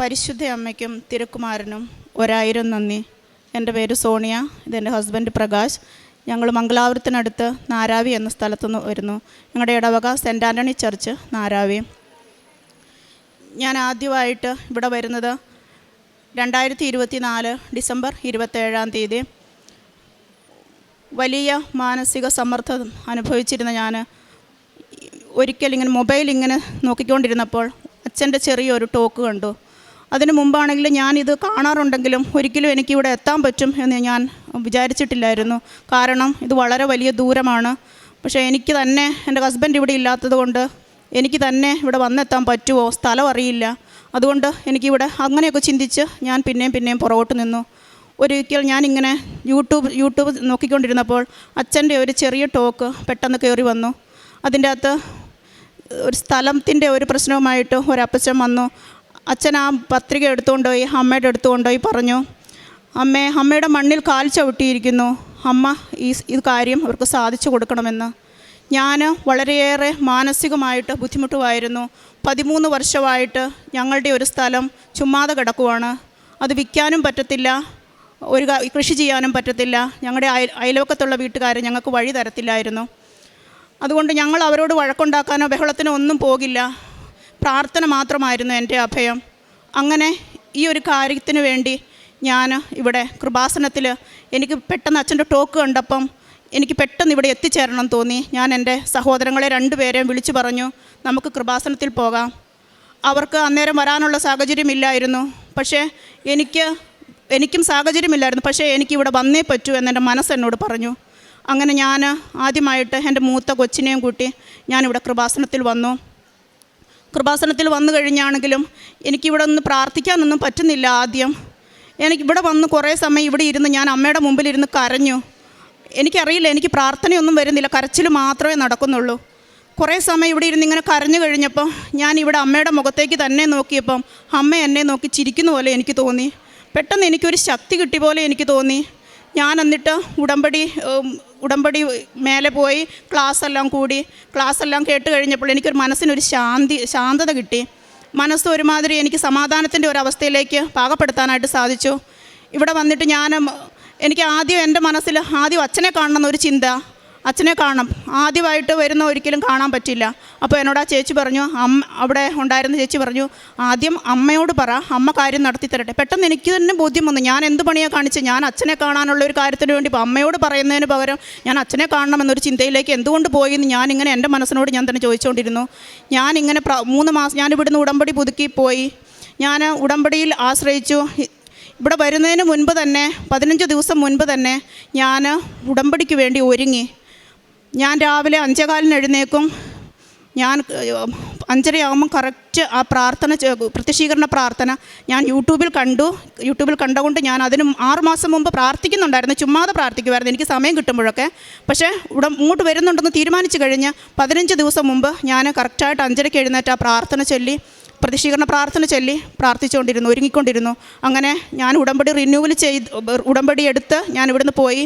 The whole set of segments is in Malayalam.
പരിശുദ്ധ തിരുക്കുമാരനും ഒരായിരം നന്ദി. എന്റെ പേര് സോണിയ ഇതെന്റെ ഹസ്ബൻഡ് പ്രകാശ്. ഞങ്ങൾ മംഗലാപുരത്തിനടുത്ത് നാരാവി എന്ന സ്ഥലത്തുനിന്ന് വരുന്നു. ഞങ്ങളുടെ ഇടവക സെന്റ് ആന്റണി ചർച്ച് നാരാവി. ഞാൻ ആദ്യമായിട്ട് ഇവിടെ വരുന്നത് രണ്ടായിരത്തി ഇരുപത്തി നാല് ഡിസംബർ ഇരുപത്തേഴാം തീയതി. വലിയ മാനസിക സമ്മർദ്ദം അനുഭവിച്ചിരുന്ന ഞാൻ ഒരിക്കൽ ഇങ്ങനെ മൊബൈൽ ഇങ്ങനെ നോക്കിക്കൊണ്ടിരുന്നപ്പോൾ അച്ഛന്റെ ചെറിയൊരു ടോക്ക് കണ്ടു. അതിനു മുമ്പാണെങ്കിലും ഞാനിത് കാണാറുണ്ടെങ്കിലും ഒരിക്കലും എനിക്കിവിടെ എത്താൻ പറ്റും എന്ന് ഞാൻ വിചാരിച്ചിട്ടില്ലായിരുന്നു. കാരണം ഇത് വളരെ വലിയ ദൂരമാണ്. പക്ഷേ എനിക്ക് തന്നെ എന്റെ ഹസ്ബൻഡ് ഇവിടെ ഇല്ലാത്തത് കൊണ്ട് എനിക്ക് തന്നെ ഇവിടെ വന്നെത്താൻ പറ്റുമോ സ്ഥലം അറിയില്ല. അതുകൊണ്ട് എനിക്കിവിടെ അങ്ങനെയൊക്കെ ചിന്തിച്ച് ഞാൻ പിന്നെയും പിന്നെയും പുറകോട്ട് നിന്നു. ഒരിക്കൽ ഞാനിങ്ങനെ യൂട്യൂബ് യൂട്യൂബ് നോക്കിക്കൊണ്ടിരുന്നപ്പോൾ അച്ഛന്റെ ഒരു ചെറിയ ടോക്ക് പെട്ടെന്ന് കയറി വന്നു. അതിന്റെ അകത്ത് ഒരു സ്ഥലത്തിന്റെ ഒരു പ്രശ്നവുമായിട്ട് ഒരപ്പച്ചൻ വന്നു. അച്ഛൻ ആ പത്രിക എടുത്തുകൊണ്ട് പോയി അമ്മയുടെ അടുത്ത് കൊണ്ടുപോയി പറഞ്ഞു അമ്മേ അമ്മയുടെ മണ്ണിൽ കാൽ ചവിട്ടിയിരിക്കുന്നു. അമ്മ ഈ ഇത് കാര്യം അവർക്ക് സാധിച്ചു കൊടുക്കണമെന്ന്. ഞാൻ വളരെയേറെ മാനസികമായിട്ട് ബുദ്ധിമുട്ടുമായിരുന്നു. പതിമൂന്ന് വർഷമായിട്ട് ഞങ്ങളുടെ ഒരു സ്ഥലം ചുമ്മാതെ കിടക്കുവാണ്. അത് വിൽക്കാനും പറ്റത്തില്ല. ഒരു കൃഷി ചെയ്യാനും പറ്റത്തില്ല. ഞങ്ങളുടെ അയൽ അയൽവക്കത്തുള്ള വീട്ടുകാർ ഞങ്ങൾക്ക് വഴി തരത്തില്ലായിരുന്നു. അതുകൊണ്ട് ഞങ്ങൾ അവരോട് വഴക്കുണ്ടാക്കാനോ ബഹളത്തിനോ ഒന്നും പോകില്ല. പ്രാർത്ഥന മാത്രമായിരുന്നു എന്റെ അഭയം. അങ്ങനെ ഈ ഒരു കാര്യത്തിന് വേണ്ടി ഞാൻ ഇവിടെ കൃപാസനത്തിൽ എനിക്ക് പെട്ടെന്ന് അച്ഛന്റെ ടോക്ക് കണ്ടപ്പം എനിക്ക് പെട്ടെന്ന് ഇവിടെ എത്തിച്ചേരണം തോന്നി. ഞാൻ എന്റെ സഹോദരങ്ങളെ രണ്ടുപേരെയും വിളിച്ചു പറഞ്ഞു നമുക്ക് കൃപാസനത്തിൽ പോകാം. അവർക്ക് അന്നേരം വരാനുള്ള സാഹചര്യമില്ലായിരുന്നു പക്ഷേ എനിക്ക് എനിക്കും സാഹചര്യമില്ലായിരുന്നു. പക്ഷേ എനിക്കിവിടെ വന്നേ പറ്റൂ എന്നെന്റെ മനസ്സ് എന്നോട് പറഞ്ഞു. അങ്ങനെ ഞാൻ ആദ്യമായിട്ട് എന്റെ മൂത്ത കൊച്ചിനെയും കൂട്ടി ഞാനിവിടെ കൃപാസനത്തിൽ വന്നു. കൃപാസനത്തിൽ വന്നു കഴിഞ്ഞാണെങ്കിലും എനിക്കിവിടെ ഒന്ന് പ്രാർത്ഥിക്കാനൊന്നും പറ്റുന്നില്ല ആദ്യം. എനിക്കിവിടെ വന്ന് കുറേ സമയം ഇവിടെ ഇരുന്ന് ഞാൻ അമ്മയുടെ മുമ്പിലിരുന്ന് കരഞ്ഞു. എനിക്കറിയില്ല എനിക്ക് പ്രാർത്ഥനയൊന്നും വരുന്നില്ല കരച്ചിൽ മാത്രമേ നടക്കുന്നുള്ളൂ. കുറേ സമയം ഇവിടെ ഇരുന്ന് ഇങ്ങനെ കരഞ്ഞു കഴിഞ്ഞപ്പോൾ ഞാൻ ഇവിടെ അമ്മയുടെ മുഖത്തേക്ക് തന്നെ നോക്കിയപ്പം അമ്മ എന്നെ നോക്കി ചിരിക്കുന്ന പോലെ എനിക്ക് തോന്നി. പെട്ടെന്ന് എനിക്കൊരു ശക്തി കിട്ടി പോലെ എനിക്ക് തോന്നി. ഞാൻ എന്നിട്ട് ഉടമ്പടി ഉടമ്പടി മേലെ പോയി ക്ലാസ് എല്ലാം കൂടി ക്ലാസ് എല്ലാം കേട്ട് കഴിഞ്ഞപ്പോൾ എനിക്കൊരു മനസ്സിനൊരു ശാന്തി ശാന്തത കിട്ടി. മനസ്സ് ഒരുമാതിരി എനിക്ക് സമാധാനത്തിന്റെ ഒരു അവസ്ഥയിലേക്ക് പാകപ്പെടുത്താനായിട്ട് സാധിച്ചു. ഇവിടെ വന്നിട്ട് ഞാൻ എനിക്ക് ആദ്യം എന്റെ മനസ്സിൽ ആദ്യം അച്ഛനെ കാണണം എന്നൊരു ചിന്ത അച്ഛനെ കാണണം. ആദ്യമായിട്ട് വരുന്ന ഒരിക്കലും കാണാൻ പറ്റില്ല. അപ്പോൾ എന്നോട് ആ ചേച്ചി പറഞ്ഞു അമ്മ അവിടെ ഉണ്ടായിരുന്ന ചേച്ചി പറഞ്ഞു ആദ്യം അമ്മയോട് പറ അമ്മ കാര്യം നടത്തി തരട്ടെ. പെട്ടെന്ന് എനിക്ക് തന്നെ ബോധ്യം വന്നു. ഞാൻ എന്ത് പണിയാണ് കാണിച്ച്? ഞാൻ അച്ഛനെ കാണാനുള്ള ഒരു കാര്യത്തിന് വേണ്ടി ഇപ്പോൾ അമ്മയോട് പറയുന്നതിന് പകരം ഞാൻ അച്ഛനെ കാണണം എന്നൊരു ചിന്തയിലേക്ക് എന്തുകൊണ്ട് പോയി എന്ന് ഞാനിങ്ങനെ എന്റെ മനസ്സിനോട് ഞാൻ തന്നെ ചോദിച്ചുകൊണ്ടിരുന്നു ഞാനിങ്ങനെ പ്ര മൂന്ന് മാസം ഞാൻ ഇവിടുന്ന് ഉടമ്പടി പുതുക്കി പോയി. ഞാൻ ഉടമ്പടിയിൽ ആശ്രയിച്ചു. ഇവിടെ വരുന്നതിന് മുൻപ് തന്നെ പതിനഞ്ച് ദിവസം മുൻപ് തന്നെ ഞാൻ ഉടമ്പടിക്ക് വേണ്ടി ഒരുങ്ങി. ഞാൻ രാവിലെ അഞ്ചേകാലിന് എഴുന്നേക്കും ഞാൻ അഞ്ചരയാകുമ്പോൾ അഞ്ചരയാകുമ്പം കറക്റ്റ് ആ പ്രാർത്ഥന പ്രത്യക്ഷീകരണ പ്രാർത്ഥന ഞാൻ യൂട്യൂബിൽ കണ്ടു. യൂട്യൂബിൽ കണ്ടുകൊണ്ട് ഞാൻ അതിന് ആറുമാസം മുമ്പ് പ്രാർത്ഥിക്കുന്നുണ്ടായിരുന്നു. ചുമ്മാതെ പ്രാർത്ഥിക്കുമായിരുന്നു എനിക്ക് സമയം കിട്ടുമ്പോഴൊക്കെ. പക്ഷേ ഇവിടെ ഇങ്ങോട്ട് വരുന്നുണ്ടെന്ന് തീരുമാനിച്ചു കഴിഞ്ഞ് പതിനഞ്ച് ദിവസം മുമ്പ് ഞാൻ കറക്റ്റായിട്ട് അഞ്ചരയ്ക്ക് എഴുന്നേറ്റ് ആ പ്രാർത്ഥന ചൊല്ലി പ്രതിഷീകരണ പ്രാർത്ഥന ചൊല്ലി പ്രാർത്ഥിച്ചുകൊണ്ടിരുന്നു ഒരുങ്ങിക്കൊണ്ടിരുന്നു. അങ്ങനെ ഞാൻ ഉടമ്പടി റിന്യൂവൽ ചെയ്ത് ഉടമ്പടി എടുത്ത് ഞാൻ ഇവിടുന്ന് പോയി.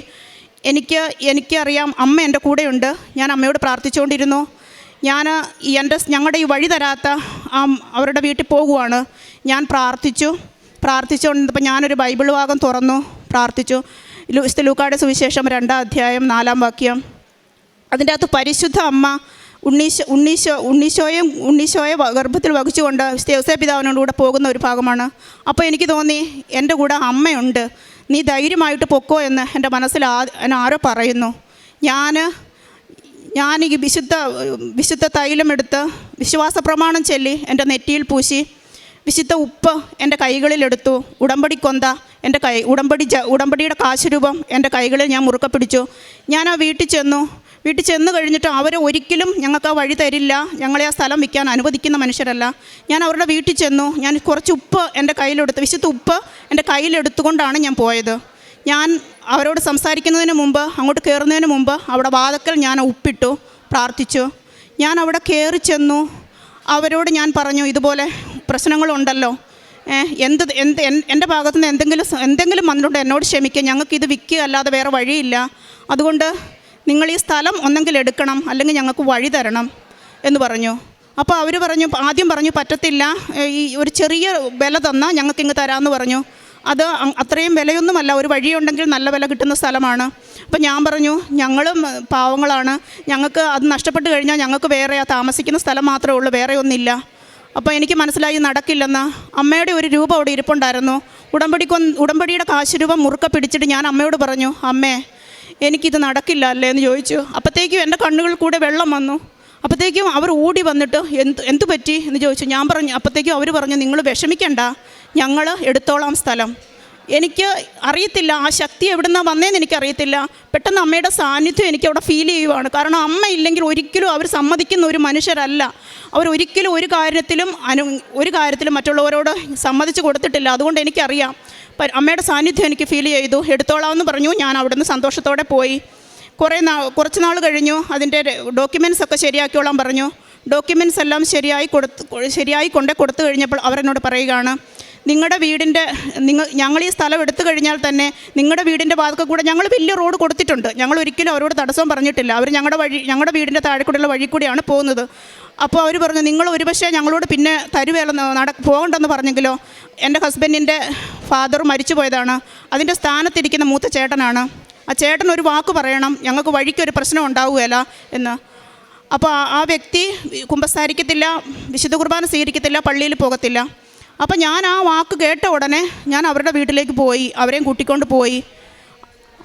എനിക്ക് എനിക്കറിയാം അമ്മ എന്റെ കൂടെയുണ്ട്. ഞാൻ അമ്മയോട് പ്രാർത്ഥിച്ചുകൊണ്ടിരുന്നു. ഞാൻ എന്റെ ഞങ്ങളുടെ ഈ വഴി തരാത്ത ആ അവരുടെ വീട്ടിൽ പോകുവാണ്. ഞാൻ പ്രാർത്ഥിച്ചു. പ്രാർത്ഥിച്ചുകൊണ്ടിരുന്നപ്പോൾ ഞാനൊരു ബൈബിൾ ഭാഗം തുറന്നു. പ്രാർത്ഥിച്ചു. ലൂക്കാടെ സുവിശേഷം രണ്ടാം അധ്യായം നാലാം വാക്യം. അതിന്റെ അകത്ത് പരിശുദ്ധ അമ്മ ഉണ്ണീശ ഉണ്ണീശോ ഉണ്ണീശോയും ഉണ്ണീശോയെ ഗർഭത്തിൽ വഹിച്ചുകൊണ്ട് യോസേ പിതാവിനോട് കൂടെ പോകുന്ന ഒരു ഭാഗമാണ്. അപ്പോൾ എനിക്ക് തോന്നി എന്റെ കൂടെ അമ്മയുണ്ട്. നീ ധൈര്യമായിട്ട് പൊക്കോ എന്ന് എന്റെ മനസ്സിൽ ആരോ പറയുന്നു. ഞാൻ ഞാൻ ഈ വിശുദ്ധ വിശുദ്ധ തൈലമെടുത്ത് വിശ്വാസ പ്രമാണം ചൊല്ലി എന്റെ നെറ്റിയിൽ പൂശി. വിശുദ്ധ ഉപ്പ് എന്റെ കൈകളിലെടുത്തു ഉടമ്പടി കൊന്ത എന്റെ കൈ ഉടമ്പടി ഉടമ്പടിയുടെ കാശുരൂപം എന്റെ കൈകളിൽ ഞാൻ മുറുക്കപ്പിടിച്ചു ഞാൻ ആ വീട്ടിൽ ചെന്നു. വീട്ടിൽ ചെന്ന് കഴിഞ്ഞിട്ട് അവർ ഒരിക്കലും ഞങ്ങൾക്ക് ആ വഴി തരില്ല. ഞങ്ങളെ ആ സ്ഥലം വിൽക്കാൻ അനുവദിക്കുന്ന മനുഷ്യരല്ല. ഞാൻ അവരുടെ വീട്ടിൽ ചെന്നു. ഞാൻ കുറച്ച് ഉപ്പ് എന്റെ കയ്യിലെടുത്ത് വിശുദ്ധ ഉപ്പ് എന്റെ കയ്യിലെടുത്തുകൊണ്ടാണ് ഞാൻ പോയത്. ഞാൻ അവരോട് സംസാരിക്കുന്നതിന് മുമ്പ് അങ്ങോട്ട് കയറുന്നതിന് മുമ്പ് അവിടെ വാതക്കൽ ഞാൻ ഉപ്പിട്ടു പ്രാർത്ഥിച്ചു. ഞാൻ അവിടെ കയറി ചെന്നു. അവരോട് ഞാൻ പറഞ്ഞു ഇതുപോലെ പ്രശ്നങ്ങളുണ്ടല്ലോ. എന്ത് എന്ത് എൻ- എന്റെ ഭാഗത്തുനിന്ന് എന്തെങ്കിലും എന്തെങ്കിലും വന്നിട്ടുണ്ട്. എന്നോട് ക്ഷമിക്കുക ഞങ്ങൾക്ക് ഇത് വിൽക്കുക അല്ലാതെ വേറെ വഴിയില്ല. അതുകൊണ്ട് നിങ്ങൾ ഈ സ്ഥലം ഒന്നെങ്കിൽ എടുക്കണം അല്ലെങ്കിൽ ഞങ്ങൾക്ക് വഴി തരണം എന്ന് പറഞ്ഞു. അപ്പോൾ അവർ പറഞ്ഞു ആദ്യം പറഞ്ഞു പറ്റത്തില്ല. ഈ ഒരു ചെറിയ വില തന്നാൽ ഞങ്ങൾക്ക് ഇങ്ങ് തരാമെന്ന് പറഞ്ഞു. അത് അത്രയും വിലയൊന്നുമല്ല. ഒരു വഴിയുണ്ടെങ്കിൽ നല്ല വില കിട്ടുന്ന സ്ഥലമാണ്. അപ്പോൾ ഞാൻ പറഞ്ഞു ഞങ്ങളും പാവങ്ങളാണ്. ഞങ്ങൾക്ക് അത് നഷ്ടപ്പെട്ട് കഴിഞ്ഞാൽ ഞങ്ങൾക്ക് വേറെ താമസിക്കുന്ന സ്ഥലം മാത്രമേ ഉള്ളൂ വേറെ ഒന്നില്ല. അപ്പോൾ എനിക്ക് മനസ്സിലായി നടക്കില്ലെന്ന്. അമ്മയുടെ ഒരു രൂപ അവിടെ ഇരിപ്പുണ്ടായിരുന്നു. ഉടമ്പടിക്കൊന്ന് ഉടമ്പടിയുടെ കാശ് മുറുക്ക പിടിച്ചിട്ട് ഞാൻ അമ്മയോട് പറഞ്ഞു അമ്മേ എനിക്കിത് നടക്കില്ല അല്ലേ എന്ന് ചോദിച്ചു. അപ്പോഴത്തേക്കും എന്റെ കണ്ണുകൾ കൂടെ വെള്ളം വന്നു. അപ്പോഴത്തേക്കും അവർ ഓടി വന്നിട്ട് എന്ത് എന്ത് പറ്റി എന്ന് ചോദിച്ചു. ഞാൻ പറഞ്ഞു അപ്പോഴത്തേക്കും അവർ പറഞ്ഞു നിങ്ങൾ വിഷമിക്കണ്ട. ഞങ്ങൾ എടുത്തോളാം സ്ഥലം. എനിക്ക് അറിയത്തില്ല ആ ശക്തി എവിടെ നിന്നാണ് വന്നതെന്ന് എനിക്കറിയത്തില്ല. പെട്ടെന്ന് അമ്മയുടെ സാന്നിധ്യം എനിക്ക് അവിടെ ഫീൽ ചെയ്യുവാണ്. കാരണം അമ്മ ഇല്ലെങ്കിൽ ഒരിക്കലും അവർ സമ്മതിക്കുന്ന ഒരു മനുഷ്യരല്ല. അവർ ഒരിക്കലും ഒരു കാര്യത്തിലും അനു ഒരു കാര്യത്തിലും മറ്റുള്ളവരോട് സമ്മതിച്ച് കൊടുത്തിട്ടില്ല. അതുകൊണ്ട് എനിക്കറിയാം. അമ്മയുടെ സാന്നിധ്യം എനിക്ക് ഫീൽ ചെയ്തു. എടുത്തോളാമെന്ന് പറഞ്ഞു. ഞാൻ അവിടുന്ന് സന്തോഷത്തോടെ പോയി. കുറേ നാ കുറച്ച് നാൾ കഴിഞ്ഞു. അതിന്റെ ഡോക്യുമെന്റ്സ് ഒക്കെ ശരിയാക്കിയോളാം പറഞ്ഞു. ഡോക്യുമെന്റ്സ് എല്ലാം ശരിയായി കൊടുത്ത് ശരിയായി കൊണ്ടേ കൊടുത്തു കഴിഞ്ഞപ്പോൾ അവരെന്നോട് പറയുകയാണ് നിങ്ങളുടെ വീടിന്റെ നിങ്ങൾ ഞങ്ങൾ ഈ സ്ഥലം എടുത്തു കഴിഞ്ഞാൽ തന്നെ നിങ്ങളുടെ വീടിന്റെ ഭാഗത്ത് കൂടെ ഞങ്ങൾ വലിയ റോഡ് കൊടുത്തിട്ടുണ്ട്. ഞങ്ങൾ ഒരിക്കലും അവരോട് തടസ്സം പറഞ്ഞിട്ടില്ല. അവർ ഞങ്ങളുടെ വഴി ഞങ്ങളുടെ വീടിന്റെ താഴെ കൂടെയുള്ള വഴി കൂടിയാണ് പോകുന്നത്. അപ്പോൾ അവർ പറഞ്ഞു നിങ്ങൾ ഒരുപക്ഷെ ഞങ്ങളോട് പിന്നെ തരുവേലെന്ന് നട പോകണ്ടെന്ന് പറഞ്ഞെങ്കിലോ എന്റെ ഹസ്ബൻഡിന്റെ ഫാദർ മരിച്ചു പോയതാണ്. അതിന്റെ സ്ഥാനത്തിരിക്കുന്ന മൂത്ത ചേട്ടനാണ്. ആ ചേട്ടൻ ഒരു വാക്ക് പറയണം ഞങ്ങൾക്ക് വഴിക്കൊരു പ്രശ്നം ഉണ്ടാവുകയില്ല എന്ന്. അപ്പോൾ ആ- വ്യക്തി കുമ്പസാരിക്കത്തില്ല വിശുദ്ധ കുർബാന സ്വീകരിക്കത്തില്ല പള്ളിയിൽ പോകത്തില്ല. അപ്പോൾ ഞാൻ ആ വാക്ക് കേട്ട ഉടനെ ഞാൻ അവരുടെ വീട്ടിലേക്ക് പോയി അവരെയും കൂട്ടിക്കൊണ്ട് പോയി.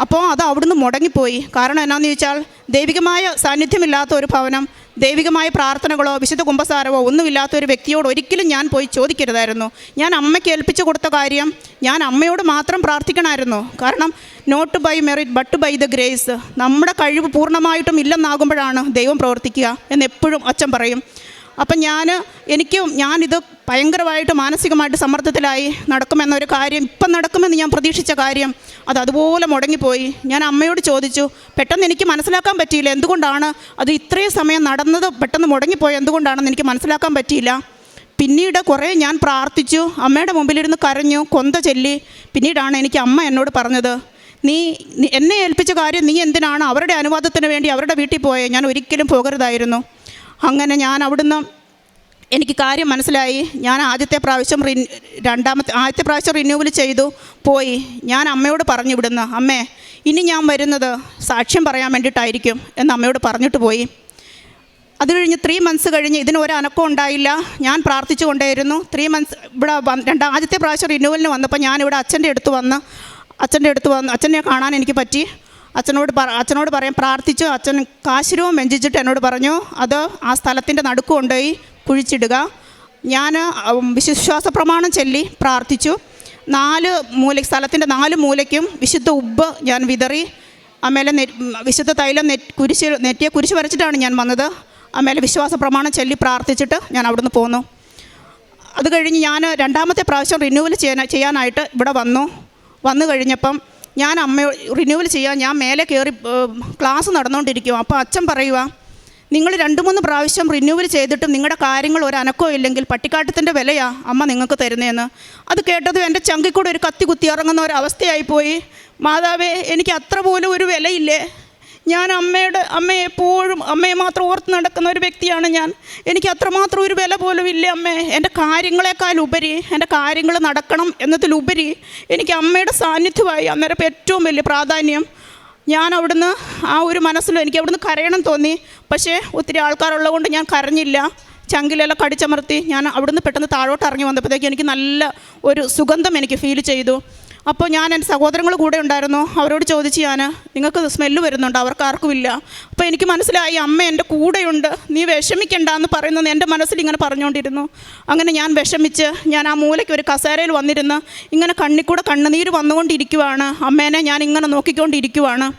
അപ്പോൾ അത് അവിടുന്ന് മുടങ്ങിപ്പോയി. കാരണം എന്നാന്ന് ചോദിച്ചാൽ ദൈവികമായ സാന്നിധ്യമില്ലാത്ത ഒരു ഭവനം. ദൈവികമായ പ്രാർത്ഥനകളോ വിശുദ്ധ കുംഭസാരമോ ഒന്നുമില്ലാത്ത ഒരു വ്യക്തിയോട് ഒരിക്കലും ഞാൻ പോയി ചോദിക്കരുതായിരുന്നു. ഞാൻ അമ്മയ്ക്ക് ഏൽപ്പിച്ചു കൊടുത്ത കാര്യം ഞാൻ അമ്മയോട് മാത്രം പ്രാർത്ഥിക്കണമായിരുന്നു. കാരണം not by merit but by the grace നമ്മുടെ കഴിവ് പൂർണമായിട്ടും ഇല്ലെന്നാകുമ്പോഴാണ് ദൈവം പ്രവർത്തിക്കുക എന്നെപ്പോഴും അച്ഛൻ പറയും. അപ്പം ഞാൻ എനിക്ക് ഞാനിത് ഭയങ്കരമായിട്ട് മാനസികമായിട്ട് സമ്മർദ്ദത്തിലായി നടക്കുമെന്നൊരു കാര്യം ഇപ്പം നടക്കുമെന്ന് ഞാൻ പ്രതീക്ഷിച്ച കാര്യം അത് അതുപോലെ മുടങ്ങിപ്പോയി. ഞാൻ അമ്മയോട് ചോദിച്ചു പെട്ടെന്ന് എനിക്ക് മനസ്സിലാക്കാൻ പറ്റിയില്ല എന്തുകൊണ്ടാണ് അത് ഇത്രയും സമയം നടന്നത്? പെട്ടെന്ന് മുടങ്ങിപ്പോയി എന്തുകൊണ്ടാണെന്ന് എനിക്ക് മനസ്സിലാക്കാൻ പറ്റിയില്ല? പിന്നീട് കുറേ ഞാൻ പ്രാർത്ഥിച്ചു അമ്മയുടെ മുമ്പിലിരുന്ന് കരഞ്ഞു കൊന്ത ചൊല്ലി. പിന്നീടാണ് എനിക്ക് അമ്മ എന്നോട് പറഞ്ഞത് നീ എന്നെ ഏൽപ്പിച്ച കാര്യം നീ എന്തിനാണ് അവരുടെ അനുവാദത്തിന് വേണ്ടി അവരുടെ വീട്ടിൽ പോയേ? ഞാൻ ഒരിക്കലും പോകരുതായിരുന്നു. അങ്ങനെ ഞാൻ അവിടുന്ന് എനിക്ക് കാര്യം മനസ്സിലായി. ഞാൻ ആദ്യത്തെ പ്രാവശ്യം റി രണ്ടാമത്തെ ആദ്യത്തെ പ്രാവശ്യം റിന്യൂവൽ ചെയ്തു. പോയി. ഞാൻ അമ്മയോട് പറഞ്ഞു വിടുന്നു അമ്മേ ഇനി ഞാൻ വരുന്നത് സാക്ഷ്യം പറയാൻ വേണ്ടിയിട്ടായിരിക്കും എന്ന് അമ്മയോട് പറഞ്ഞിട്ട് പോയി. അത് കഴിഞ്ഞ് ത്രീ മന്ത്സ് കഴിഞ്ഞ് ഇതിന് അനക്കം ഉണ്ടായില്ല. ഞാൻ പ്രാർത്ഥിച്ചു കൊണ്ടേയിരുന്നു. ത്രീ മന്ത്സ് ഇവിടെ രണ്ട് ആദ്യത്തെ പ്രാവശ്യം റിന്യൂവലിന് വന്നപ്പോൾ ഞാനിവിടെ അച്ഛന്റെ അടുത്ത് വന്ന് അച്ഛന്റെ അടുത്ത് വന്ന് അച്ഛനെ കാണാൻ എനിക്ക് പറ്റി. അച്ഛനോട് പറ അച്ഛനോട് പറയാൻ പ്രാർത്ഥിച്ചു. അച്ഛൻ കാശിരവും വെഞ്ചിച്ചിട്ട് എന്നോട് പറഞ്ഞു അത് ആ സ്ഥലത്തിന്റെ നടുക്ക് കൊണ്ടുപോയി. കുഴിച്ചിടുക. ഞാൻ വിശ്വാസ പ്രമാണം ചൊല്ലി പ്രാർത്ഥിച്ചു. നാല് മൂല സ്ഥലത്തിന്റെ നാല് മൂലയ്ക്കും വിശുദ്ധ ഉബ്ബ് ഞാൻ വിതറി. അമ്മേലെ നെ വിശുദ്ധ തൈലം നെ കുരിശ് നെറ്റിയെ കുരിശ് വരച്ചിട്ടാണ് ഞാൻ വന്നത്. അമ്മേലെ വിശ്വാസ പ്രമാണം ചൊല്ലി പ്രാർത്ഥിച്ചിട്ട് ഞാൻ അവിടുന്ന് പോന്നു. അത് കഴിഞ്ഞ് ഞാൻ രണ്ടാമത്തെ പ്രാവശ്യം റിന്യൂവൽ ചെയ്യാൻ ചെയ്യാനായിട്ട് ഇവിടെ വന്നു. വന്നു കഴിഞ്ഞപ്പം ഞാൻ അമ്മ റിന്യൂവൽ ചെയ്യാൻ ഞാൻ മേലെ കയറി ക്ലാസ് നടന്നുകൊണ്ടിരിക്കും അപ്പോൾ അച്ഛൻ പറയുക നിങ്ങൾ രണ്ട് മൂന്ന് പ്രാവശ്യം റിന്യൂവൽ ചെയ്തിട്ടും നിങ്ങളുടെ കാര്യങ്ങൾ ഒരു അനക്കോ ഇല്ലെങ്കിൽ പട്ടിക്കാട്ടത്തിന്റെ വിലയാ അമ്മ നിങ്ങൾക്ക് തരുന്നതെന്ന്. അത് കേട്ടതും എന്റെ ചങ്കിക്കൂടെ ഒരു കത്തി കുത്തി ഇറങ്ങുന്ന ഒരു അവസ്ഥയായിപ്പോയി മാതാവേ എനിക്ക് അത്ര പോലും ഒരു വിലയില്ലേ? ഞാൻ അമ്മയുടെ അമ്മയെ എപ്പോഴും അമ്മയെ മാത്രം ഓർത്ത് നടക്കുന്ന ഒരു വ്യക്തിയാണ് ഞാൻ. എനിക്ക് അത്രമാത്രം ഒരു വില പോലും ഇല്ല അമ്മേ? എന്റെ കാര്യങ്ങളെക്കാൾ ഉപരി എന്റെ കാര്യങ്ങൾ നടക്കണം എന്നതിലുപരി എനിക്ക് അമ്മയുടെ സാന്നിധ്യമായി അന്നേരം ഏറ്റവും വലിയ പ്രാധാന്യം. ഞാൻ അവിടുന്ന് ആ ഒരു മനസ്സിലും എനിക്ക് അവിടുന്ന് കരയണം തോന്നി. പക്ഷേ ഒത്തിരി ആൾക്കാരുള്ളതുകൊണ്ട് ഞാൻ കരഞ്ഞില്ല. ചങ്കിലെല്ലാം കടിച്ചമർത്തി ഞാൻ അവിടുന്ന് പെട്ടെന്ന് താഴോട്ട് ഇറങ്ങി വന്നപ്പോഴത്തേക്ക് എനിക്ക് നല്ല ഒരു സുഗന്ധം എനിക്ക് ഫീൽ ചെയ്തു. അപ്പോൾ ഞാൻ എന്റെ സഹോദരങ്ങൾ കൂടെ ഉണ്ടായിരുന്നു. അവരോട് ചോദിച്ച് ഞാൻ നിങ്ങൾക്ക് സ്മെല്ല് വരുന്നുണ്ട്? അവർക്ക് ആർക്കുമില്ല അപ്പോൾ എനിക്ക് മനസ്സിലായി അമ്മ എന്റെ കൂടെയുണ്ട്. നീ വിഷമിക്കണ്ട എന്ന് പറയുന്നത് എന്റെ മനസ്സിൽ ഇങ്ങനെ പറഞ്ഞുകൊണ്ടിരുന്നു. അങ്ങനെ ഞാൻ വിഷമിച്ച് ഞാൻ ആ മൂലയ്ക്ക് ഒരു കസേരയിൽ വന്നിരുന്ന് ഇങ്ങനെ കണ്ണിക്കൂടെ കണ്ണുനീര് വന്നുകൊണ്ടിരിക്കുവാണ്. അമ്മേനെ ഞാൻ ഇങ്ങനെ നോക്കിക്കൊണ്ടിരിക്കുവാണ്.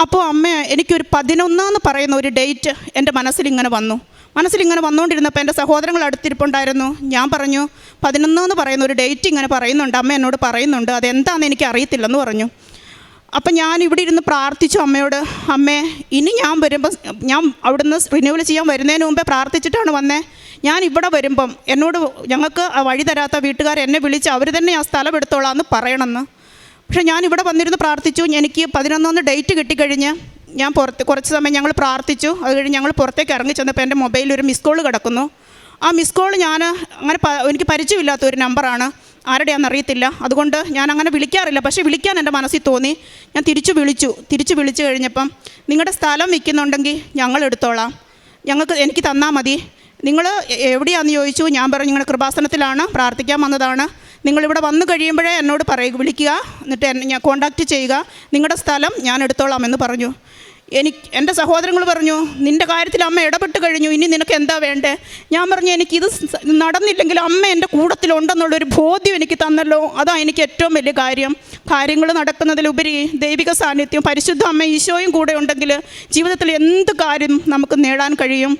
അപ്പോൾ അമ്മ എനിക്കൊരു പതിനൊന്നാന്ന് പറയുന്ന ഒരു ഡേറ്റ് എന്റെ മനസ്സിലിങ്ങനെ വന്നു. മനസ്സിലിങ്ങനെ വന്നുകൊണ്ടിരുന്നപ്പോൾ എന്റെ സഹോദരങ്ങൾ അടുത്തിരിപ്പുണ്ടായിരുന്നു. ഞാൻ പറഞ്ഞു പതിനൊന്നെന്ന് പറയുന്ന ഒരു ഡേറ്റ് ഇങ്ങനെ പറയുന്നുണ്ട്. അമ്മ എന്നോട് പറയുന്നുണ്ട്. അതെന്താണെന്ന് എനിക്ക് അറിയത്തില്ലെന്ന് പറഞ്ഞു. അപ്പം ഞാൻ ഇവിടെ ഇരുന്ന് പ്രാർത്ഥിച്ചു അമ്മയോട്. അമ്മേ ഇനി ഞാൻ വരുമ്പോൾ ഞാൻ അവിടുന്ന് റിന്യൂവൽ ചെയ്യാൻ വരുന്നതിന് മുമ്പേ പ്രാർത്ഥിച്ചിട്ടാണ് വന്നേ. ഞാൻ ഇവിടെ വരുമ്പം എന്നോട് ഞങ്ങൾക്ക് വഴി തരാത്ത വീട്ടുകാർ എന്നെ വിളിച്ച് അവർ തന്നെ ആ സ്ഥലം എടുത്തോളാം എന്ന് പറയണമെന്ന്. പക്ഷേ ഞാൻ ഇവിടെ വന്നിരുന്ന് പ്രാർത്ഥിച്ചു. എനിക്ക് പതിനൊന്നൊന്ന് ഡേറ്റ് കിട്ടിക്കഴിഞ്ഞ് ഞാൻ പുറത്ത് കുറച്ച് സമയം ഞങ്ങൾ പ്രാർത്ഥിച്ചു. അത് കഴിഞ്ഞ് ഞങ്ങൾ പുറത്തേക്ക് ഇറങ്ങി ചെന്നപ്പോൾ എന്റെ മൊബൈലിൽ ഒരു മിസ് കോൾ കിടക്കുന്നു. ആ മിസ് കോൾ ഞാൻ അങ്ങനെ എനിക്ക് പരിചയമില്ലാത്ത ഒരു നമ്പറാണ്. ആരുടെയാണെന്ന് അറിയത്തില്ല. അതുകൊണ്ട് ഞാൻ അങ്ങനെ വിളിക്കാറില്ല. പക്ഷേ വിളിക്കാൻ എന്റെ മനസ്സിൽ തോന്നി. ഞാൻ തിരിച്ചു വിളിച്ചു. തിരിച്ചു വിളിച്ചു കഴിഞ്ഞപ്പം നിങ്ങളുടെ സ്ഥലം വിൽക്കുന്നുണ്ടെങ്കിൽ ഞങ്ങൾ എടുത്തോളാം. ഞങ്ങൾക്ക് എനിക്ക് തന്നാൽ മതി. നിങ്ങൾ എവിടെയാണെന്ന് ചോദിച്ചു. ഞാൻ പറഞ്ഞു നിങ്ങളുടെ കൃപാസനത്തിലാണ്. പ്രാർത്ഥിക്കാൻ വന്നതാണ്. നിങ്ങളിവിടെ വന്നു കഴിയുമ്പോഴേ എന്നോട് പറയുക വിളിക്കുക എന്നിട്ട് എന്നെ ഞാൻ കോണ്ടാക്റ്റ് ചെയ്യുക. നിങ്ങളുടെ സ്ഥലം ഞാൻ എടുത്തോളാം എന്ന് പറഞ്ഞു. എനിക്ക് എന്റെ സഹോദരങ്ങൾ പറഞ്ഞു നിന്റെ കാര്യത്തിൽ അമ്മ ഇടപെട്ട് കഴിഞ്ഞു ഇനി നിനക്ക് എന്താ വേണ്ടേ? ഞാൻ പറഞ്ഞു എനിക്കിത് നടന്നില്ലെങ്കിൽ അമ്മ എന്റെ കൂടത്തിലുണ്ടെന്നുള്ളൊരു ബോധ്യം എനിക്ക് തന്നല്ലോ. അതാണ് എനിക്ക് ഏറ്റവും വലിയ കാര്യം. കാര്യങ്ങൾ നടക്കുന്നതിലുപരി ദൈവിക സാന്നിധ്യം പരിശുദ്ധ അമ്മ ഈശോയും കൂടെ ഉണ്ടെങ്കിൽ ജീവിതത്തിൽ എന്ത് കാര്യം നമുക്ക് നേടാൻ കഴിയും?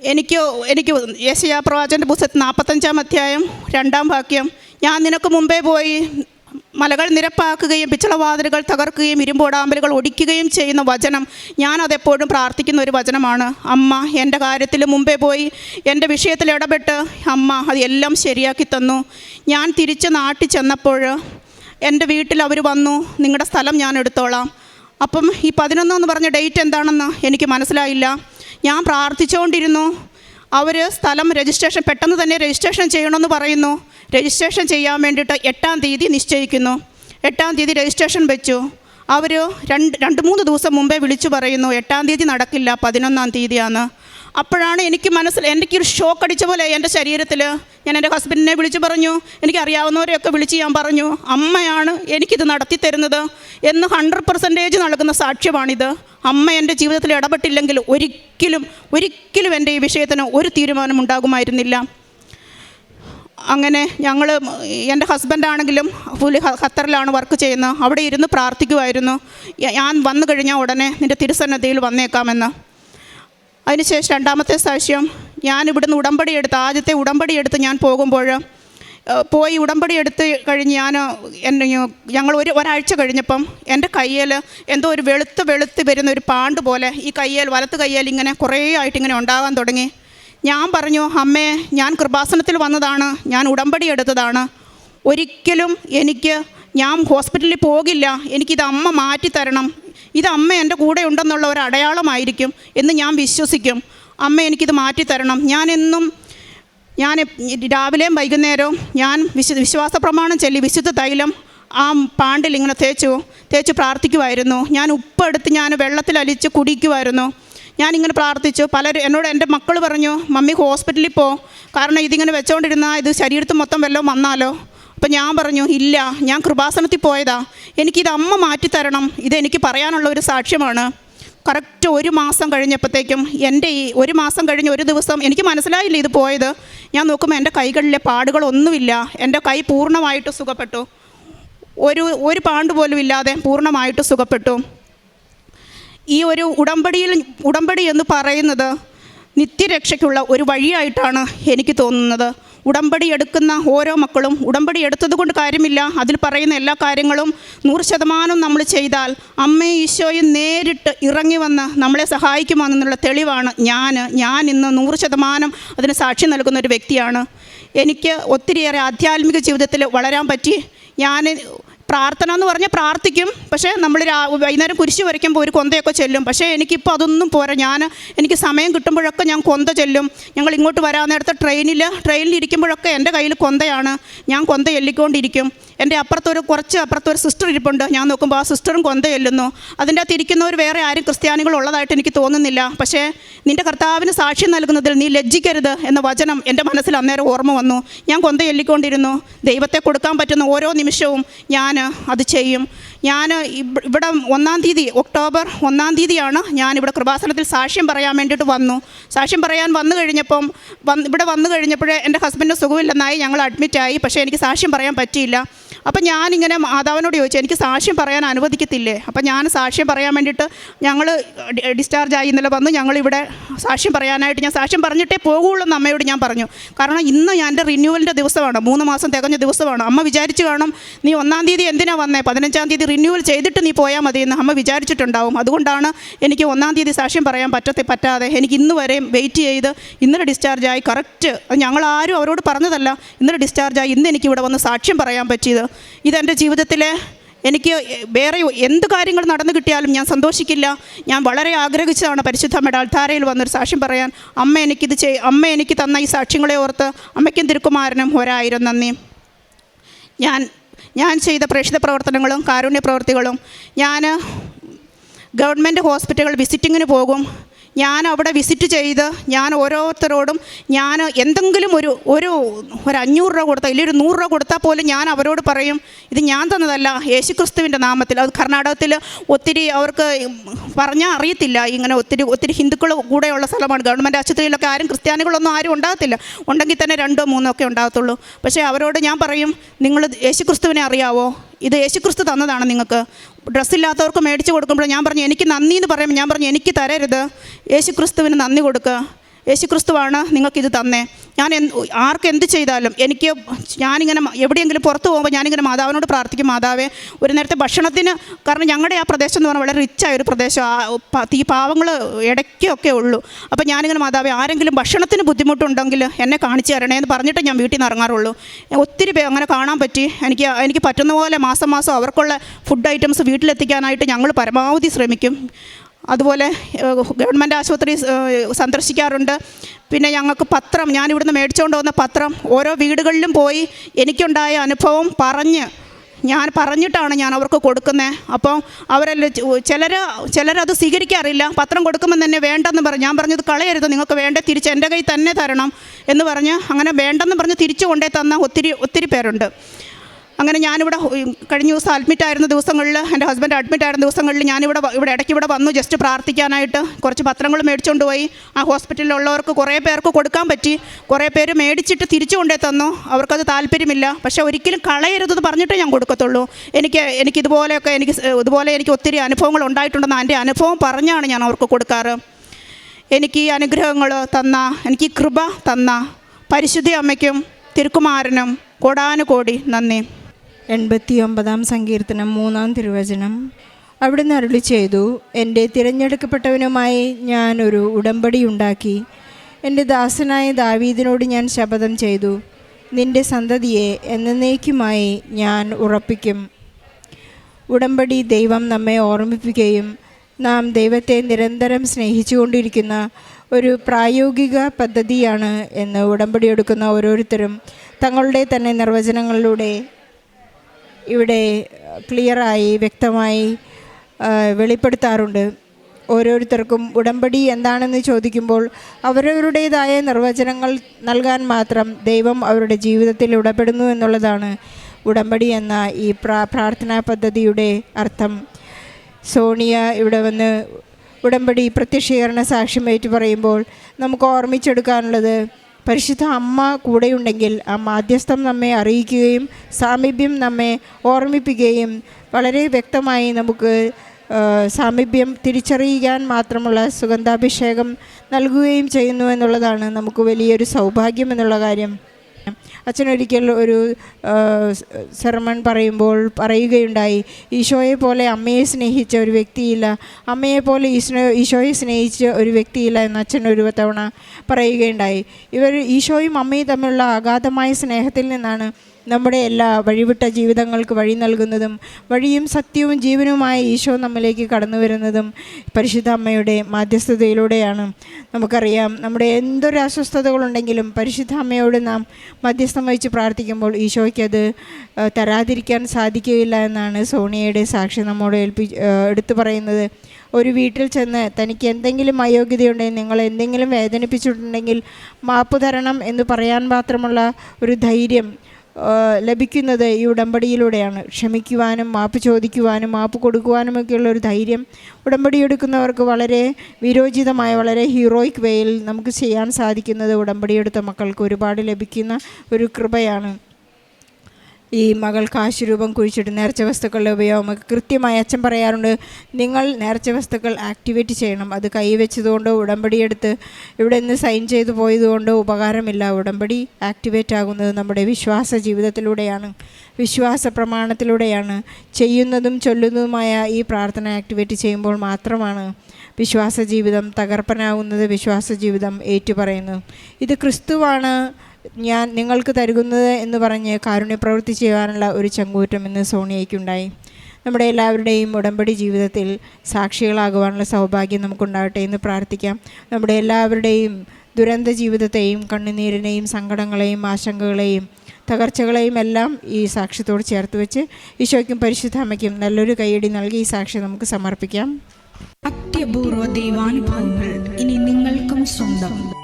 എനിക്ക് എനിക്ക് യേശയാ പ്രവാചന്റെ പുസ്തകത്തിൽ നാൽപ്പത്തഞ്ചാം അധ്യായം രണ്ടാം വാക്യം ഞാൻ നിനക്ക് മുമ്പേ പോയി മലകൾ നിരപ്പാക്കുകയും പിച്ചളവാതിലുകൾ തകർക്കുകയും ഇരുമ്പോടാമ്പലുകൾ ഒടിക്കുകയും ചെയ്യുന്ന വചനം. ഞാൻ ഞാനതെപ്പോഴും പ്രാർത്ഥിക്കുന്ന ഒരു വചനമാണ്. അമ്മ എന്റെ കാര്യത്തിൽ മുമ്പേ പോയി എന്റെ വിഷയത്തിൽ ഇടപെട്ട് അമ്മ അത് എല്ലാം ശരിയാക്കി തന്നു. ഞാൻ തിരിച്ച് നാട്ടിൽ ചെന്നപ്പോൾ എന്റെ വീട്ടിൽ അവർ വന്നു. നിങ്ങളുടെ സ്ഥലം ഞാൻ എടുത്തോളാം. അപ്പം ഈ പതിനൊന്നെന്ന് പറഞ്ഞ ഡേറ്റ് എന്താണെന്ന് എനിക്ക് മനസ്സിലായില്ല. ഞാൻ പ്രാർത്ഥിച്ചുകൊണ്ടിരുന്നു. അവർ സ്ഥലം രജിസ്ട്രേഷൻ പെട്ടെന്ന് തന്നെ രജിസ്ട്രേഷൻ ചെയ്യണമെന്ന് പറയുന്നു. രജിസ്ട്രേഷൻ ചെയ്യാൻ വേണ്ടിയിട്ട് എട്ടാം തീയതി നിശ്ചയിക്കുന്നു. എട്ടാം തീയതി രജിസ്ട്രേഷൻ വെച്ചു. അവർ രണ്ട് രണ്ട് മൂന്ന് ദിവസം മുമ്പേ വിളിച്ചു പറയുന്നു എട്ടാം തീയതി നടക്കില്ല പതിനൊന്നാം തീയതിയാണ്. അപ്പോഴാണ് എനിക്ക് മനസ്സിൽ എനിക്കൊരു ഷോക്ക് അടിച്ച പോലെ എന്റെ ശരീരത്തിൽ ഞാൻ എന്റെ ഹസ്ബൻഡിനെ വിളിച്ചു പറഞ്ഞു എനിക്കറിയാവുന്നവരെയൊക്കെ വിളിച്ച് ഞാൻ പറഞ്ഞു അമ്മയാണ് എനിക്കിത് നടത്തി തരുന്നത് എന്ന് ഹൺഡ്രഡ് പെർസെന്റേജ് നൽകുന്ന സാക്ഷ്യമാണിത്. അമ്മ എന്റെ ജീവിതത്തിൽ ഇടപെട്ടില്ലെങ്കിൽ ഒരിക്കലും ഒരിക്കലും എന്റെ ഈ വിഷയത്തിന് ഒരു തീരുമാനം ഉണ്ടാകുമായിരുന്നില്ല അങ്ങനെ ഞങ്ങൾ എന്റെ ഹസ്ബൻഡാണെങ്കിലും പുലി ഖത്തറിലാണ് വർക്ക് ചെയ്യുന്നത്. അവിടെ ഇരുന്ന് പ്രാർത്ഥിക്കുമായിരുന്നു ഞാൻ വന്നു കഴിഞ്ഞാൽ ഉടനെ നിന്റെ തിരുസന്നദ്ധിയിൽ വന്നേക്കാമെന്ന്. അതിനുശേഷം രണ്ടാമത്തെ സാക്ഷ്യം ഞാൻ ഇവിടുന്ന് ഉടമ്പടി എടുത്ത് ആദ്യത്തെ ഉടമ്പടി എടുത്ത് ഞാൻ പോകുമ്പോൾ പോയി ഉടമ്പടി എടുത്ത് കഴിഞ്ഞ് ഞാൻ എന്നെ ഞങ്ങൾ ഒരു ഒരാഴ്ച കഴിഞ്ഞപ്പം എന്റെ കയ്യിൽ എന്തോ ഒരു വെളുത്ത് വെളുത്ത് വരുന്ന ഒരു പാണ്ട് പോലെ ഈ കയ്യിൽ വലത്ത് കയ്യിൽ ഇങ്ങനെ കുറേ ആയിട്ട് ഇങ്ങനെ ഉണ്ടാകാൻ തുടങ്ങി. ഞാൻ പറഞ്ഞു അമ്മേ ഞാൻ കൃപാസനത്തിൽ വന്നതാണ് ഞാൻ ഉടമ്പടി എടുത്തതാണ്. ഒരിക്കലും എനിക്ക് ഞാൻ ഹോസ്പിറ്റലിൽ പോകില്ല എനിക്കിത് അമ്മ മാറ്റിത്തരണം ഇത് അമ്മ എന്റെ കൂടെ ഉണ്ടെന്നുള്ള ഒരു അടയാളമായിരിക്കും എന്ന് ഞാൻ വിശ്വസിക്കും. അമ്മ എനിക്കിത് മാറ്റിത്തരണം ഞാനെന്നും ഞാൻ രാവിലെയും വൈകുന്നേരവും ഞാൻ വിശു വിശ്വാസ പ്രമാണം ചൊല്ലി വിശുദ്ധ തൈലം ആ പാണ്ടിൽ ഇങ്ങനെ തേച്ചു തേച്ച് പ്രാർത്ഥിക്കുമായിരുന്നു ഞാൻ ഉപ്പെടുത്ത് ഞാൻ വെള്ളത്തിൽ അലിച്ച് കുടിക്കുമായിരുന്നു ഞാനിങ്ങനെ പ്രാർത്ഥിച്ചു. പലരും എന്നോട് എന്റെ മക്കൾ പറഞ്ഞു മമ്മി ഹോസ്പിറ്റലിൽ പോ. കാരണം ഇതിങ്ങനെ വെച്ചുകൊണ്ടിരുന്നാൽ ഇത് ശരീരത്തിൽ മൊത്തം വല്ലതും വന്നാലോ? അപ്പം ഞാൻ പറഞ്ഞു ഇല്ല ഞാൻ കൃപാസനത്തിൽ പോയതാ. എനിക്കിത് അമ്മ മാറ്റിത്തരണം ഇതെനിക്ക് പറയാനുള്ള ഒരു സാക്ഷ്യമാണ്. കറക്റ്റ് ഒരു മാസം കഴിഞ്ഞപ്പോഴത്തേക്കും എന്റെ ഈ ഒരു മാസം കഴിഞ്ഞ ഒരു ദിവസം എനിക്ക് മനസ്സിലായില്ല ഇത് പോയത്. ഞാൻ നോക്കുമ്പോൾ എന്റെ കൈകളിലെ പാടുകളൊന്നുമില്ല. എന്റെ കൈ പൂർണമായിട്ട് സുഖപ്പെട്ടു. ഒരു ഒരു പാണ്ട് പോലും ഇല്ലാതെ പൂർണമായിട്ട് സുഖപ്പെട്ടു. ഈ ഒരു ഉടമ്പടിയിൽ ഉടമ്പടി എന്ന് പറയുന്നത് നിത്യരക്ഷയ്ക്കുള്ള ഒരു വഴിയായിട്ടാണ് എനിക്ക് തോന്നുന്നത്. ഉടമ്പടി എടുക്കുന്ന ഓരോ മക്കളും ഉടമ്പടി എടുത്തതുകൊണ്ട് കാര്യമില്ല. അതിൽ പറയുന്ന എല്ലാ കാര്യങ്ങളും നൂറ് ശതമാനം നമ്മൾ ചെയ്താൽ അമ്മയും ഈശോയും നേരിട്ട് ഇറങ്ങി വന്ന് നമ്മളെ സഹായിക്കുമെന്നുള്ള തെളിവാണ് ഞാൻ. ഞാൻ ഇന്ന് നൂറ് ശതമാനം അതിന് സാക്ഷി നൽകുന്ന ഒരു വ്യക്തിയാണ്. എനിക്ക് ഒത്തിരിയേറെ ആധ്യാത്മിക ജീവിതത്തിൽ വളരാൻ പറ്റി. ഞാൻ പ്രാർത്ഥന എന്ന് പറഞ്ഞാൽ പ്രാർത്ഥിക്കും. പക്ഷേ നമ്മൾ വൈകുന്നേരം കുരിശ് വരയ്ക്കുമ്പോൾ ഒരു കൊന്തയൊക്കെ ചെല്ലും. പക്ഷേ എനിക്കിപ്പോൾ അതൊന്നും പോരാ. ഞാൻ എനിക്ക് സമയം കിട്ടുമ്പോഴൊക്കെ ഞാൻ കൊന്ത ചെല്ലും. ഞങ്ങൾ ഇങ്ങോട്ട് വരാൻ നേരത്തെ ട്രെയിനിൽ ട്രെയിനിൽ ഇരിക്കുമ്പോഴൊക്കെ എന്റെ കയ്യിൽ കൊന്തയാണ്. ഞാൻ കൊന്ത ചൊല്ലിക്കൊണ്ടിരിക്കും. എന്റെ അപ്പുറത്തൊരു കുറച്ച് അപ്പുറത്തൊരു സിസ്റ്റർ ഇരിപ്പുണ്ട്. ഞാൻ നോക്കുമ്പോൾ ആ സിസ്റ്ററും കൊന്ത ചെല്ലുന്നു അതിന്റെ അകത്ത് ഇരിക്കുന്നവർ വേറെ ആരും ക്രിസ്ത്യാനികൾ ഉള്ളതായിട്ട് എനിക്ക് തോന്നുന്നില്ല. പക്ഷേ നിന്റെ കർത്താവിന് സാക്ഷ്യം നൽകുന്നതിൽ നീ ലജ്ജിക്കരുത് എന്ന വചനം എന്റെ മനസ്സിൽ അന്നേരം ഓർമ്മ വന്നു. ഞാൻ കൊന്ത ചൊല്ലിക്കൊണ്ടിരുന്നു ദൈവത്തെ കൊടുക്കാൻ പറ്റുന്ന ഓരോ നിമിഷവും ഞാൻ അത് ചെയ്യും. ഞാൻ ഇവിടെ ഒന്നാം തീയതി ഒക്ടോബർ ഒന്നാം തീയതിയാണ് ഞാൻ ഇവിടെ കൃപാസനത്തിൽ സാക്ഷ്യം പറയാൻ വേണ്ടിയിട്ട് വന്നു. സാക്ഷ്യം പറയാൻ വന്നു കഴിഞ്ഞപ്പം ഇവിടെ വന്നു കഴിഞ്ഞപ്പോഴേ എന്റെ ഹസ്ബൻഡിന് സുഖമില്ലെന്നായി ഞങ്ങൾ അഡ്മിറ്റായി പക്ഷേ എനിക്ക് സാക്ഷ്യം പറയാൻ പറ്റിയില്ല. അപ്പം ഞാനിങ്ങനെ മാതാവിനോട് ചോദിച്ചു എനിക്ക് സാക്ഷ്യം പറയാൻ അനുവദിക്കത്തില്ലേ? അപ്പം ഞാൻ സാക്ഷ്യം പറയാൻ വേണ്ടിയിട്ട് ഞങ്ങൾ ഡിസ്ചാർജ് ആയി ഇന്നലെ വന്ന്. ഞങ്ങളിവിടെ സാക്ഷ്യം പറയാനായിട്ട് ഞാൻ സാക്ഷ്യം പറഞ്ഞിട്ടേ പോകുള്ളൂ എന്ന് അമ്മയോട് ഞാൻ പറഞ്ഞു. കാരണം ഇന്ന് ഞാൻ എന്റെ റിന്യൂവലിന്റെ ദിവസമാണ്. മൂന്ന് മാസം തികഞ്ഞ ദിവസമാണ്. അമ്മ വിചാരിച്ചു കാണും നീ ഒന്നാം തീയതി എന്തിനാണ് വന്നേ? പതിനഞ്ചാം തീയതി റിന്യൂവൽ ചെയ്തിട്ട് നീ പോയാൽ മതി എന്ന് അമ്മ വിചാരിച്ചിട്ടുണ്ടാവും. അതുകൊണ്ടാണ് എനിക്ക് ഒന്നാം തീയതി സാക്ഷ്യം പറയാൻ പറ്റത്തെ പറ്റാതെ എനിക്ക് ഇന്ന് വരെയും വെയിറ്റ് ചെയ്ത് ഇന്നലെ ഡിസ്ചാർജായി കറക്റ്റ് ഞങ്ങൾ ആരും അവരോട് പറഞ്ഞതല്ല. ഇന്നലെ ഡിസ്ചാർജായി ഇന്ന് എനിക്ക് ഇവിടെ വന്ന് സാക്ഷ്യം പറയാൻ പറ്റിയത്. ഇതെന്റെ ജീവിതത്തിലെ എനിക്ക് വേറെ എന്ത് കാര്യങ്ങൾ നടന്നു കിട്ടിയാലും ഞാൻ സന്തോഷിക്കില്ല. ഞാൻ വളരെ ആഗ്രഹിച്ചതാണ് പരിശുദ്ധ അൾത്താരയിൽ വന്നൊരു സാക്ഷ്യം പറയാൻ. അമ്മ എനിക്കിത് ചെയ് അമ്മ എനിക്ക് തന്ന ഈ സാക്ഷ്യങ്ങളെ ഓർത്ത് അമ്മയ്ക്കും തിരുക്കുമാരനും ഒരായിരം നന്ദി. ഞാൻ ഞാൻ ചെയ്ത പ്രേക്ഷിത പ്രവർത്തനങ്ങളും കാരുണ്യ പ്രവർത്തികളും ഞാൻ ഗവൺമെന്റ് ഹോസ്പിറ്റലുകൾ വിസിറ്റിങ്ങിന് പോകും. ഞാൻ അവിടെ വിസിറ്റ് ചെയ്ത് ഞാൻ ഓരോരുത്തരോടും ഞാൻ എന്തെങ്കിലും ഒരു ഒരു ഒരു അഞ്ഞൂറ് രൂപ കൊടുത്താൽ ഇല്ലെങ്കിൽ ഒരു നൂറ് രൂപ കൊടുത്താൽ പോലും ഞാൻ അവരോട് പറയും ഇത് ഞാൻ തന്നതല്ല യേശുക്രിസ്തുവിന്റെ നാമത്തിൽ. അത് കർണാടകത്തിൽ ഒത്തിരി അവർക്ക് പറഞ്ഞാൽ അറിയത്തില്ല. ഇങ്ങനെ ഒത്തിരി ഒത്തിരി ഹിന്ദുക്കൾ കൂടെയുള്ള സ്ഥലമാണ്. ഗവൺമെന്റ് ആശുപത്രിയിലൊക്കെ ആരും ക്രിസ്ത്യാനികളൊന്നും ആരും ഉണ്ടാകത്തില്ല. ഉണ്ടെങ്കിൽ തന്നെ രണ്ടോ മൂന്നോ ഒക്കെ ഉണ്ടാകത്തുള്ളൂ. പക്ഷേ അവരോട് ഞാൻ പറയും നിങ്ങൾ യേശുക്രിസ്തുവിനെ അറിയാവോ? ഇത് യേശുക്രിസ്തു തന്നതാണ് നിങ്ങൾക്ക്. ഡ്രസ്സില്ലാത്തവർക്ക് മേടിച്ച് കൊടുക്കുമ്പോൾ ഞാൻ പറഞ്ഞു എനിക്ക് നന്ദി എന്ന് പറയുമ്പോൾ ഞാൻ പറഞ്ഞു എനിക്ക് തരരുത്. യേശുക്രിസ്തുവിന് നന്ദി കൊടുക്കുക യേശുക്രിസ്തുവാണ് നിങ്ങൾക്കിത് തന്നേ. ഞാൻ ആർക്ക് എന്ത് ചെയ്താലും എനിക്ക് ഞാനിങ്ങനെ എവിടെയെങ്കിലും പുറത്ത് പോകുമ്പോൾ ഞാനിങ്ങനെ മാതാവിനോട് പ്രാർത്ഥിക്കും മാതാവേ ഒരു നേരത്തെ ഭക്ഷണത്തിന് കാരണം ഞങ്ങളുടെ ആ പ്രദേശം എന്ന് പറഞ്ഞാൽ വളരെ റിച്ചായ ഒരു പ്രദേശം. തീ പാവങ്ങൾ ഇടയ്ക്കൊക്കെ ഉള്ളൂ. അപ്പോൾ ഞാനിങ്ങനെ മാതാവേ ആരെങ്കിലും ഭക്ഷണത്തിന് ബുദ്ധിമുട്ടുണ്ടെങ്കിൽ എന്നെ കാണിച്ചു തരണേ എന്ന് പറഞ്ഞിട്ട് ഞാൻ വീട്ടിൽ നിന്ന് ഇറങ്ങാറുള്ളൂ. ഒത്തിരി അങ്ങനെ കാണാൻ പറ്റി. എനിക്ക് എനിക്ക് പറ്റുന്ന പോലെ മാസം മാസം അവർക്കുള്ള ഫുഡ് ഐറ്റംസ് വീട്ടിലെത്തിക്കാനായിട്ട് ഞങ്ങൾ പരമാവധി ശ്രമിക്കും. അതുപോലെ ഗവൺമെന്റ് ആശുപത്രി സന്ദർശിക്കാറുണ്ട്. പിന്നെ ഞങ്ങൾക്ക് പത്രം ഞാൻ ഇവിടുന്ന് മേടിച്ചുകൊണ്ട് വന്ന പത്രം ഓരോ വീടുകളിലും പോയി എനിക്കുണ്ടായ അനുഭവം പറഞ്ഞ് ഞാൻ പറഞ്ഞിട്ടാണ് ഞാൻ അവർക്ക് കൊടുക്കുന്നത് അപ്പം അവരെല്ലാം ചിലർ ചിലരത് സ്വീകരിക്കാറില്ല. പത്രം കൊടുക്കുമ്പോൾ തന്നെ വേണ്ടെന്ന് പറഞ്ഞു ഞാൻ പറഞ്ഞത് കളയരുത് നിങ്ങൾക്ക് വേണ്ട തിരിച്ച് എന്റെ കയ്യിൽ തന്നെ തരണം എന്ന് പറഞ്ഞ് അങ്ങനെ വേണ്ടെന്ന് പറഞ്ഞ് തിരിച്ചു കൊണ്ടേ തന്ന ഒത്തിരി ഒത്തിരി പേരുണ്ട്. അങ്ങനെ ഞാനിവിടെ കഴിഞ്ഞ ദിവസം അഡ്മിറ്റ് ആയിരുന്ന ദിവസങ്ങളിൽ എന്റെ ഹസ്ബൻഡ് അഡ്മിറ്റ് ആയിരുന്ന ദിവസങ്ങളിൽ ഞാനിവിടെ ഇവിടെ ഇടയ്ക്ക് ഇവിടെ വന്നു ജസ്റ്റ് പ്രാർത്ഥിക്കാനായിട്ട്. കുറച്ച് പത്രങ്ങൾ മേടിച്ചുകൊണ്ട് പോയി. ആ ഹോസ്പിറ്റലിലുള്ളവർക്ക് കുറേ പേർക്ക് കൊടുക്കാൻ പറ്റി. കുറേ പേര് മേടിച്ചിട്ട് തിരിച്ചു കൊണ്ടേ തന്നു. അവർക്കത് താല്പര്യമില്ല. പക്ഷേ ഒരിക്കലും കളയരുതെന്ന് പറഞ്ഞിട്ടേ ഞാൻ കൊടുക്കത്തുള്ളൂ. എനിക്ക് എനിക്ക് ഇതുപോലെയൊക്കെ എനിക്ക് ഇതുപോലെ എനിക്ക് ഒത്തിരി അനുഭവങ്ങൾ ഉണ്ടായിട്ടുണ്ടെന്ന് എന്റെ അനുഭവം പറഞ്ഞാണ് ഞാൻ അവർക്ക് കൊടുക്കാറ്. എനിക്ക് ഈ അനുഗ്രഹങ്ങൾ തന്ന എനിക്ക് കൃപ തന്ന പരിശുദ്ധി അമ്മയ്ക്കും തിരുക്കുമാരനും കോടാനുകോടി നന്ദി. എൺപത്തി ഒമ്പതാം സങ്കീർത്തനം മൂന്നാം തിരുവചനം. അവിടുന്ന് അരുളി ചെയ്തു എന്റെ തിരഞ്ഞെടുക്കപ്പെട്ടവനുമായി ഞാൻ ഒരു ഉടമ്പടി ഉണ്ടാക്കി. എന്റെ ദാസനായ ദാവീദിനോട് ഞാൻ ശപഥം ചെയ്തു. നിന്റെ സന്തതിയെ എന്നേക്കുമായി ഞാൻ ഉറപ്പിക്കും. ഉടമ്പടി ദൈവം നമ്മെ ഓർമ്മിപ്പിക്കുകയും നാം ദൈവത്തെ നിരന്തരം സ്നേഹിച്ചുകൊണ്ടിരിക്കുന്ന ഒരു പ്രായോഗിക പദ്ധതിയാണ് എന്ന് ഉടമ്പടി എടുക്കുന്ന ഓരോരുത്തരും തങ്ങളുടെ തന്നെ നിർവചനങ്ങളിലൂടെ ഇവിടെ ക്ലിയറായി വ്യക്തമായി വെളിപ്പെടുത്താറുണ്ട്. ഓരോരുത്തർക്കും ഉടമ്പടി എന്താണെന്ന് ചോദിക്കുമ്പോൾ അവരവരുടേതായ നിർവചനങ്ങൾ നൽകാൻ മാത്രം ദൈവം അവരുടെ ജീവിതത്തിൽ ഇടപെടുന്നു എന്നുള്ളതാണ് ഉടമ്പടി എന്ന ഈ പ്രാ പ്രാർത്ഥനാ പദ്ധതിയുടെ അർത്ഥം. സോണിയ ഇവിടെ വന്ന് ഉടമ്പടി പ്രത്യക്ഷീകരണ സാക്ഷ്യം പറയുമ്പോൾ നമുക്ക് ഓർമ്മിച്ചെടുക്കാനുള്ളത് പരിശുദ്ധ അമ്മ കൂടെയുണ്ടെങ്കിൽ ആ മാധ്യസ്ഥം നമ്മെ അറിയിക്കുകയും സാമീപ്യം നമ്മെ ഓർമ്മിപ്പിക്കുകയും വളരെ വ്യക്തമായി നമുക്ക് സാമീപ്യം തിരിച്ചറിയാൻ മാത്രമുള്ള സുഗന്ധാഭിഷേകം നൽകുകയും ചെയ്യുന്നു എന്നുള്ളതാണ് നമുക്ക് വലിയൊരു സൗഭാഗ്യം എന്നുള്ള കാര്യം. അച്ഛനൊരിക്കൽ ഒരു സെർമൺ പറയുമ്പോൾ പറയുകയുണ്ടായി ഈശോയെ പോലെ അമ്മയെ സ്നേഹിച്ച ഒരു വ്യക്തിയില്ല അമ്മയെ പോലെ ഈശോ ഈശോയെ സ്നേഹിച്ച ഒരു വ്യക്തിയില്ല എന്ന് അച്ഛൻ ഒരു തവണ പറയുകയുണ്ടായി. ഇവർ ഈശോയും അമ്മയും തമ്മിലുള്ള അഗാധമായ സ്നേഹത്തിൽ നിന്നാണ് നമ്മുടെ എല്ലാ വഴിവിട്ട ജീവിതങ്ങൾക്ക് വഴി നൽകുന്നതും വഴിയും സത്യവും ജീവനുമായ ഈശോ നമ്മിലേക്ക് കടന്നു വരുന്നതും പരിശുദ്ധ അമ്മയുടെ മാധ്യസ്ഥതയിലൂടെയാണ്. നമുക്കറിയാം നമ്മുടെ എന്തൊരു അസ്വസ്ഥതകളുണ്ടെങ്കിലും പരിശുദ്ധ അമ്മയോട് നാം മധ്യസ്ഥം വഹിച്ച് പ്രാർത്ഥിക്കുമ്പോൾ ഈശോയ്ക്ക് അത് തരാതിരിക്കാൻ സാധിക്കുകയില്ല എന്നാണ് സോണിയയുടെ സാക്ഷി നമ്മോട് ഏൽപ്പി എടുത്തു പറയുന്നത്. ഒരു വീട്ടിൽ ചെന്ന് തനിക്ക് എന്തെങ്കിലും അയോഗ്യതയുണ്ടെങ്കിൽ നിങ്ങൾ എന്തെങ്കിലും വേദനിപ്പിച്ചിട്ടുണ്ടെങ്കിൽ മാപ്പ് തരണം എന്ന് പറയാൻ മാത്രമുള്ള ഒരു ധൈര്യം ലഭിക്കുന്നത് ഈ ഉടമ്പടിയിലൂടെയാണ്. ക്ഷമിക്കുവാനും മാപ്പ് ചോദിക്കുവാനും മാപ്പ് കൊടുക്കുവാനും കൊടുക്കുവാനുമൊക്കെയുള്ള ഒരു ധൈര്യം ഉടമ്പടി എടുക്കുന്നവർക്ക് വളരെ വിരോചിതമായ വളരെ ഹീറോയിക് വേയിൽ നമുക്ക് ചെയ്യാൻ സാധിക്കുന്നത് ഉടമ്പടിയെടുത്ത മക്കൾക്ക് ഒരുപാട് ലഭിക്കുന്ന ഒരു കൃപയാണ്. ഈ മകൾ കാശ് രൂപം കുഴിച്ചിട്ട് നേർച്ച വസ്തുക്കളുടെ ഉപയോഗം കൃത്യമായി അച്ഛൻ പറയാറുണ്ട്. നിങ്ങൾ നേർച്ച വസ്തുക്കൾ ആക്ടിവേറ്റ് ചെയ്യണം. അത് കൈവച്ചതുകൊണ്ട് ഉടമ്പടി എടുത്ത് ഇവിടെ നിന്ന് സൈൻ ചെയ്തു പോയതുകൊണ്ടോ ഉപകാരമില്ല. ഉടമ്പടി ആക്ടിവേറ്റ് ആകുന്നത് നമ്മുടെ വിശ്വാസ ജീവിതത്തിലൂടെയാണ് വിശ്വാസ പ്രമാണത്തിലൂടെയാണ്. ചെയ്യുന്നതും ചൊല്ലുന്നതുമായ ഈ പ്രാർത്ഥന ആക്ടിവേറ്റ് ചെയ്യുമ്പോൾ മാത്രമാണ് വിശ്വാസ ജീവിതം തകർപ്പനാകുന്നത് വിശ്വാസ ജീവിതം ഏറ്റുപറയുന്നു ഇത് ക്രിസ്തുവാണ് ഞാൻ നിങ്ങൾക്ക് തരുന്നത് എന്ന് പറഞ്ഞ് കാരുണ്യ പ്രവൃത്തി ചെയ്യാനുള്ള ഒരു ചങ്കൂറ്റം ഇന്ന് സോണിയയ്ക്കുണ്ടായി നമ്മുടെ എല്ലാവരുടെയും ഉടമ്പടി ജീവിതത്തിൽ സാക്ഷികളാകുവാനുള്ള സൗഭാഗ്യം നമുക്കുണ്ടാകട്ടെ എന്ന് പ്രാർത്ഥിക്കാം. നമ്മുടെ എല്ലാവരുടെയും ദുരന്ത ജീവിതത്തെയും കണ്ണുനീരിനെയും സങ്കടങ്ങളെയും ആശങ്കകളെയും തകർച്ചകളെയും എല്ലാം ഈ സാക്ഷ്യത്തോട് ചേർത്ത് വെച്ച് ഈശോയ്ക്കും പരിശുദ്ധ അമ്മയ്ക്കും നല്ലൊരു കൈയടി നൽകി ഈ സാക്ഷി നമുക്ക് സമർപ്പിക്കാം. അത്യപൂർവ ദൈവാനുഭവങ്ങൾ ഇനി നിങ്ങൾക്കും സ്വന്തം.